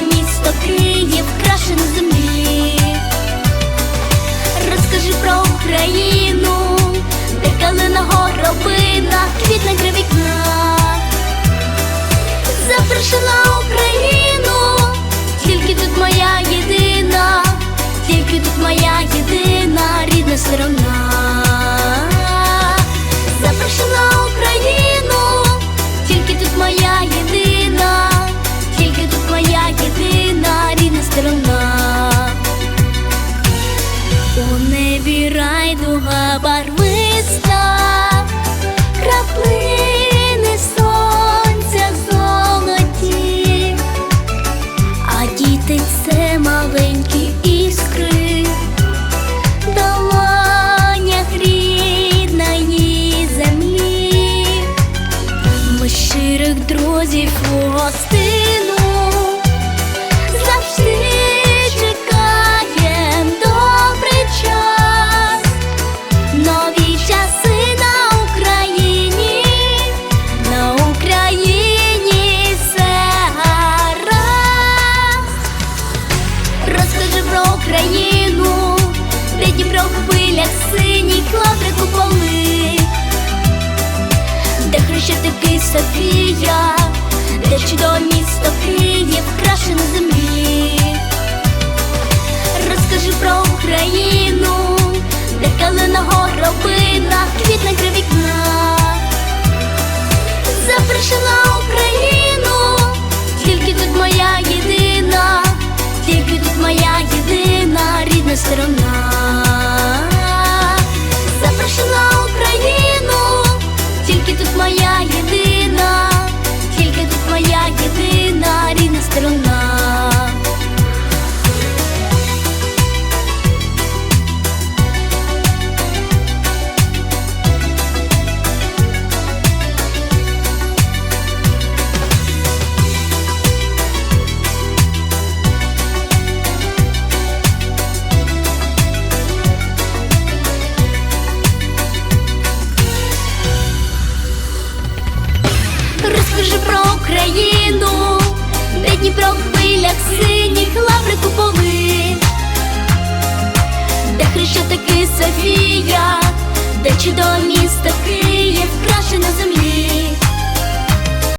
місто Київ, на землі. Розкажи про Україну, де калина горобина, квітне вікна. Запрошена Україну, тільки тут моя єдина, тільки тут моя єдина рідна сторона. Запрошена Україну, тільки тут моя єдина, небі райдуга барвиста, краплини сонця золоті, а діти це маленькі іскри, в долонях рідної землі. Щирих друзів у Софія, де чудове місто Київ, краше на землі. Розкажи про Україну, де калина горобина, квітне край вікна. Запрошена Україну, тільки тут моя єдина, тільки тут моя єдина рідна сторона. Софія, де чудове місто Київ, краще на землі.